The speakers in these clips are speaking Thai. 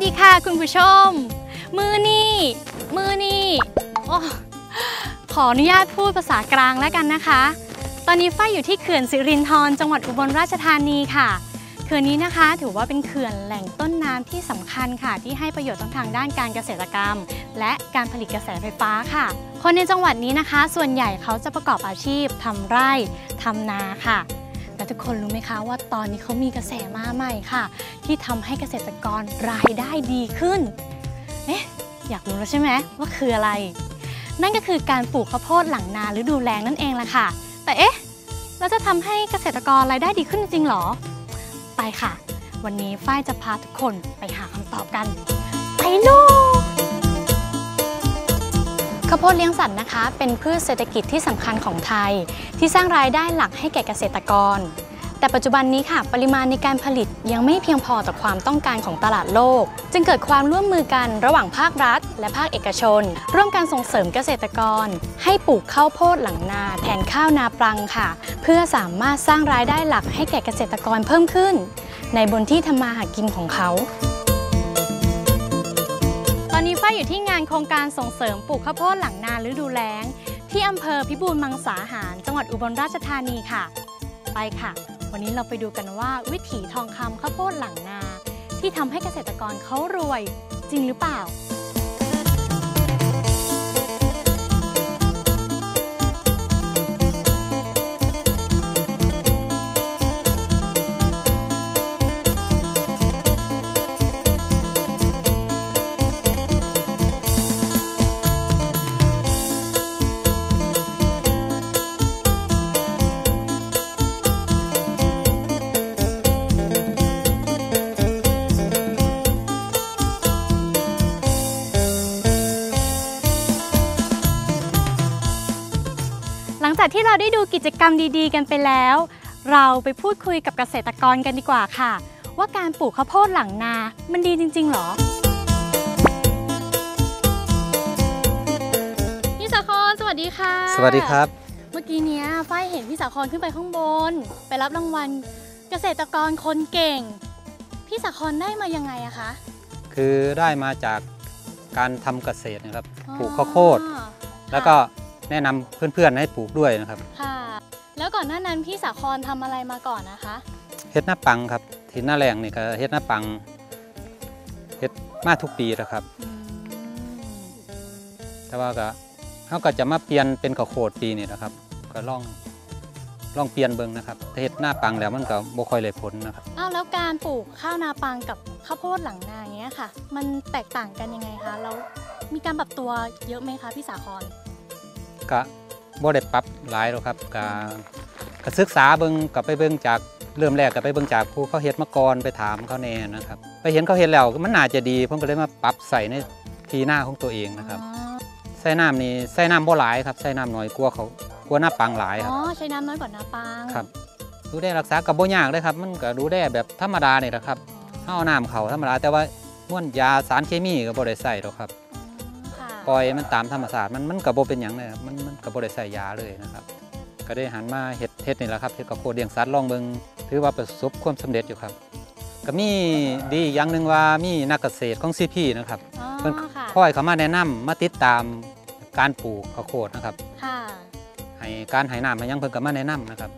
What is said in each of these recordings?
วัสดีค่ะคุณผู้ชม มือนี่มือนี่โอ้ขออนุญาตพูดภาษากลางแล้วกันนะคะ ตอนนี้ฝ้ายอยู่ที่เขื่อนสิรินธรจังหวัดอุบลราชธานีค่ะ เขื่อนนี้นะคะ ถือว่าเป็นเขื่อนแหล่งต้นน้ำที่สำคัญค่ะ ที่ให้ประโยชน์ทั้งทางด้านการเกษตรกรรม และการผลิตกระแสไฟฟ้าค่ะ คนในจังหวัดนี้นะคะ ส่วนใหญ่เขาจะประกอบอาชีพทำไร่ทำนาค่ะ แต่ทุกคนรู้ไหมคะว่าตอนนี้เขามีกระแสมาใหม่ค่ะ ที่ทำให้เกษตรกรรายได้ดีขึ้น เอ๊ะ อยากรู้แล้วใช่ไหมว่าคืออะไร นั่นก็คือการปลูกข้าวโพดหลังนาฤดูแล้งนั่นเองล่ะค่ะ แต่เอ๊ะเราจะทำให้เกษตรกรรายได้ดีขึ้นจริงหรอ ไปค่ะ วันนี้ฝ้ายจะพาทุกคนไปหาคำตอบกัน ไปลูก ข้าวโพดเลี้ยงสัตว์นะคะ เป็นพืชเศรษฐกิจที่สำคัญของไทย ที่สร้างรายได้หลักให้แก่เกษตรกร แต่ปัจจุบันนี้ค่ะ ปริมาณในการผลิตยังไม่เพียงพอต่อความต้องการของตลาดโลก จึงเกิดความร่วมมือกันระหว่างภาครัฐ และภาคเอกชน ร่วมกันส่งเสริมเกษตรกร ให้ปลูกข้าวโพดหลังนาแทนข้าวนาปรังค่ะ เพื่อสามารถสร้างรายได้หลักให้แก่เกษตรกรเพิ่มขึ้น ในบนที่ทำมาหากินของเขา อนนี้ฝ้ายอยู่ที่งานโครงการส่งเสริมปลูกข้าวโพดหลังนาฤดูแล้ง ที่อำเภอพิบูลมังสาหาร จังหวัดอุบลราชธานีค่ะ ไปค่ะ วันนี้เราไปดูกันว่าวิถีทองคำข้าวโพดหลังนา ที่ทำให้เกษตรกรเขารวย จริงหรือเปล่า จากที่เราได้ดูกิจกรรมดีๆ กันไปแล้ว เราไปพูดคุยกับเกษตรกรกันดีกว่าค่ะ ว่าการปลูกข้าวโพดหลังนา มันดีจริง ๆ หรอพี่สาครสวัสดีค่ะ สวัสดีครับ เมื่อกี้เนี้ยฝ้ายเห็นพี่สาครขึ้นไปข้างบน ไปรับรางวัลเกษตรกรคนเก่ง พี่สาครได้มายังไงอะคะ คือได้มาจากการทำเกษตรนะครับอ๋อปลูกข้าวโพดแล้วก็ แนะนำเพื่อนๆให้ปลูกด้วยนะครับ ค่ะ แล้วก่อนหน้านั้นพี่สาครทำอะไรมาก่อนนะคะเฮ็ดหน้าปังครับที่หน้าแรงนี่ก็เฮ็ดหน้าปังเฮ็ดมาทุกปีแล้วครับอืมแต่ว่าก็เขาก็จะมาเปลี่ยนเป็นข้าวโพดปีนี้นะครับ ก็ลองลองเปลี่ยนเบิ่งนะครับถ้าเฮ็ดหน้าปังแล้วมันก็บ่ค่อยได้ผลนะครับอ้าวแล้วการปลูกข้าวนาปังกับข้าวโพดหลังนาอย่างเงี้ยค่ะ มันแตกต่างกันยังไงคะแล้วมีการปรับตัวเยอะไหมคะพี่สาคร ก็บ่ได้ปรับหลายหรอกครับก็ก็ศึกษาเบิ่งกับไปเบิ่งจากเริ่มแรกก็ไปเบิ่งจากผู้เขาเฮ็ดมาก่อนไปถามเขาแน่นะครับ ไปเห็นเขาเฮ็ดแล้วมันน่าจะดีผมก็เลยมาปรับใส่ในทีหน้าของตัวเองนะครับอ๋อใส่น้ำนี่ใส่น้ำบ่หลายครับใส่น้ำน้อยกลัวเขากลัวหน้าปังหลายคอ๋รัอบใช้น้ำน้อยกว่านาปังครับดูแลรักษากับบ่ยากเลยครับ มันก็ดูแลแบบธรรมดานี่แหละครับอ๋อเฮาเอาน้ำเขาธรรมดาแต่ว่าม้วนยาสารเคมีก็บ่ได้ใส่หรอกครับค่ะ ปล่อยมันตามธรรมชาติมันมันก็บ่เป็นหยังเลยครับมันมันก็บ่ได้ใส่ยาเลยนะครับ ก็ได้หันมาเฮ็ดเฮ็ดนี่แหละครับเฮ็ดกับโคดเลี้ยงสัตว์ลองเบิ่งถือว่าประสบความสำเร็จอยู่ครับ ก็มีดีอย่างหนึงว่ามีนักเกษตรของ CP นะครับอ๋อเพิ่นค่ะคอยเขามาแนะนำมาติดตามการปลูกข้าวโพดนะครับค่ะให้การให้น้ำให้หยังเพิ่นก็มาแนะนำนะครับ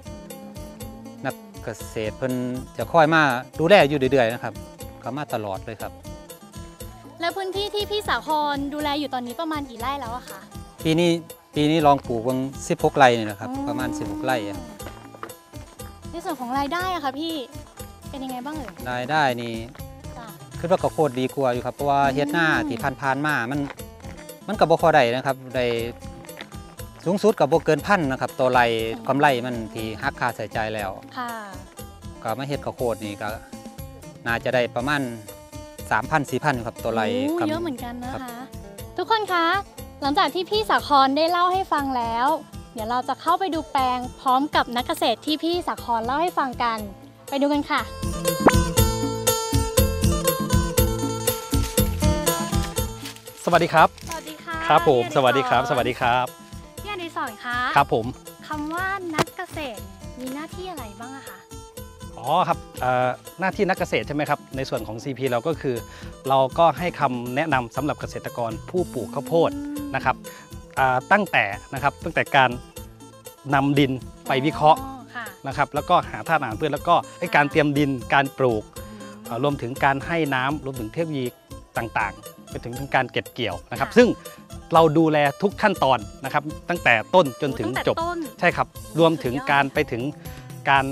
นักเกษตรเพิ่นจะคอยมาดูแลอยู่เรื่อยๆนะครับก็มาตลอดเลยครับ แล้วพื้นที่ที่พี่สาครดูแลอยู่ตอนนี้ประมาณกี่ไร่แล้วอะคะปีนี้ปีนี้ลองปลูกเบิ่ง16 ไร่นี่นะครับ ประมาณ 16 ไร่อะในส่วนของรายได้อะคะพี่เป็นยังไงบ้างเอ่ยรายได้นี่จ้ะคิดว่าก็โคตรดีกว่าอยู่ครับเพราะว่าอืมเฮ็ดหน้าที่ผ่านๆมามัน มันก็บ่พอได้นะครับได้สูงสุดก็บ่เกินพันนะครับตัวไรกำไรมันที่หักค่าใช้จ่ายแล้ว ค่ะ ก็มาเฮ็ดข้าวโพดนี่ก็น่าจะได้ประมาณ 3,000 4,000ครับตัวไรโอ้กำเยอะเหมือนกันนะครัคะ บ ทุกคนคะ หลังจากที่พี่สาครได้เล่าให้ฟังแล้ว เดี๋ยวเราจะเข้าไปดูแปลงพร้อมกับนักเกษตรที่พี่สาครเล่าให้ฟังกัน ไปดูกันค่ะ สวัสดีครับ สวัสดีค่ะครับผมพี่อสวัสดีครับศสวัสดีครับ พี่อดิศรคะครับผมคำว่านักเกษตรมีหน้าที่อะไรบ้างอะคะ อ๋ออ๋อครับเอ่อหน้าที่นักเกษตรใช่ไหมครับ ในส่วนของ CP เราก็คือ เราก็ให้คำแนะนำสำหรับเกษตรกรผู้ปลูกข้าวโพดนะครับอ่าตั้งแต่นะครับตั้งแต่การนำดินไปวิเคราะห์อ๋อค่ะนะครับ แล้วก็หาธาตุอาหารพืชแล้วก็ไอ้การเตรียมดินการปลูกเอ่อรวมถึงการให้น้ำรวมถึงเทคโนโลยีต่างๆ ไปถึงถึงการเก็บเกี่ยวนะครับค่ะซึ่งเราดูแลทุกขั้นตอนนะครับ ตั้งแต่ต้นจนถึงตั้แต่จบต้นใช่ครับ รวมถึงสุดยอดการไปถึงการ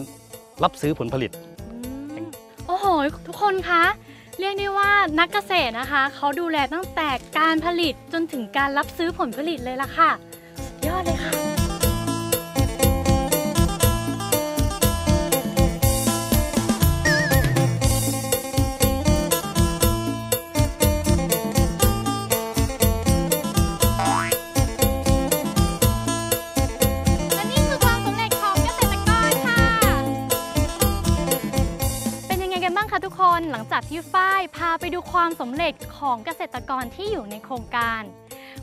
รับซื้อผลผลิตอืมโอ้โห ทุกคนคะ เรียกได้ว่านักเกษตรนะคะ เขาดูแลตั้งแต่การผลิตจนถึงการรับซื้อผลผลิตเลยล่ะค่ะ สุดยอดเลยค่ะ คนหลังจากที่ฝ้ายพาไปดูความสำเร็จของเกษตรกรที่อยู่ในโครงการ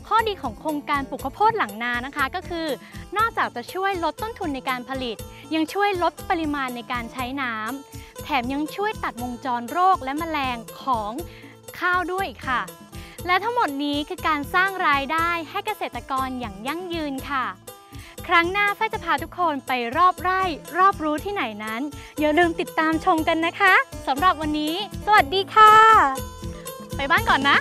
ข้อดีของโครงการปลูกข้าวโพดหลังนานะคะ ก็คือ นอกจากจะช่วยลดต้นทุนในการผลิต ยังช่วยลดปริมาณในการใช้น้ำแถมยังช่วยตัดวงจรโรคและแมลงของข้าวด้วยค่ะ และทั้งหมดนี้คือการสร้างรายได้ให้เกษตรกรอย่างยั่งยืนค่ะ ครั้งหน้าฝ้ายจะพาทุกคนไปรอบไร่ รอบรู้ที่ไหนนั้น อย่าลืมติดตามชมกันนะคะสำหรับวันนี้ สวัสดีค่ะ ไปบ้านก่อนนะ